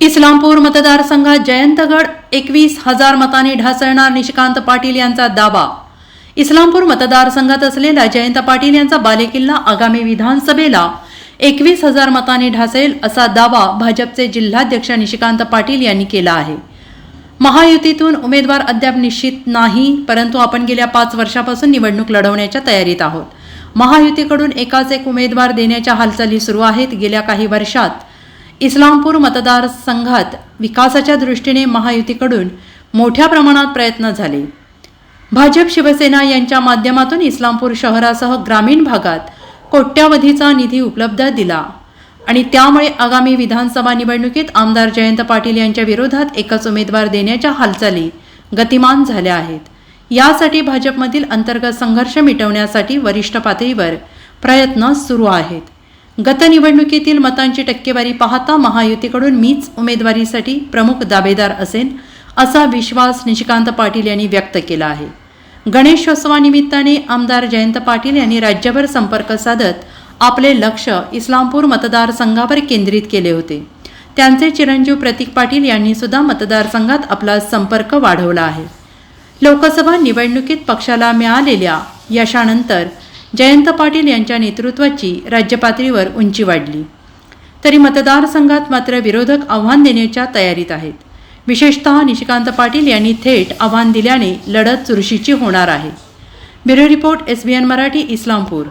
इस्लामपूर मतदारसंघात जयंतगड एकवीस हजार मतांनी ढासळणार निशिकांत पाटील यांचा दावा. इस्लामपूर मतदारसंघात असलेला जयंत पाटील यांचा बालेकिल्ला आगामी विधानसभेला एकवीस हजार मतांनी ढासळेल असा दावा भाजपचे जिल्हाध्यक्ष निशिकांत पाटील यांनी केला आहे. महायुतीतून उमेदवार अद्याप निश्चित नाही परंतु आपण गेल्या पाच वर्षापासून निवडणूक लढवण्याच्या तयारीत आहोत. महायुतीकडून एकाच एक उमेदवार देण्याच्या हालचाली सुरू आहेत. गेल्या काही वर्षात इस्लामपूर मतदारसंघात विकासाच्या दृष्टीने महायुतीकडून मोठ्या प्रमाणात प्रयत्न झाले. भाजप शिवसेना यांच्या माध्यमातून इस्लामपूर शहरासह ग्रामीण भागात कोट्यावधीचा निधी उपलब्ध दिला आणि त्यामुळे आगामी विधानसभा निवडणुकीत आमदार जयंत पाटील यांच्या विरोधात एकच उमेदवार देण्याच्या हालचाली गतिमान झाल्या आहेत. यासाठी भाजपमधील अंतर्गत संघर्ष मिटवण्यासाठी वरिष्ठ पातळीवर प्रयत्न सुरू आहेत. गत निवडणुकीतील मतांची टक्केवारी पाहता महायुतीकडून मीच उमेदवारीसाठी प्रमुख दावेदार असेन असा विश्वास निशिकांत पाटील यांनी व्यक्त केला आहे. गणेशोत्सवानिमित्ताने आमदार जयंत पाटील यांनी राज्यभर संपर्क साधत आपले लक्ष इस्लामपूर मतदारसंघावर केंद्रित केले होते. त्यांचे चिरंजीव प्रतीक पाटील यांनी सुद्धा मतदारसंघात आपला संपर्क वाढवला आहे. लोकसभा निवडणुकीत पक्षाला मिळालेल्या यशानंतर जयंत पाटील यांच्या नेतृत्वाची राज्यपातळीवर उंची वाढली. तरी मतदारसंघात मात्र विरोधक आव्हान देण्याच्या तयारीत आहेत. विशेषतः निशिकांत पाटील यांनी थेट आव्हान दिल्याने लढत चुरशीची होणार आहे. Bureau report S B N Marathi Islampur.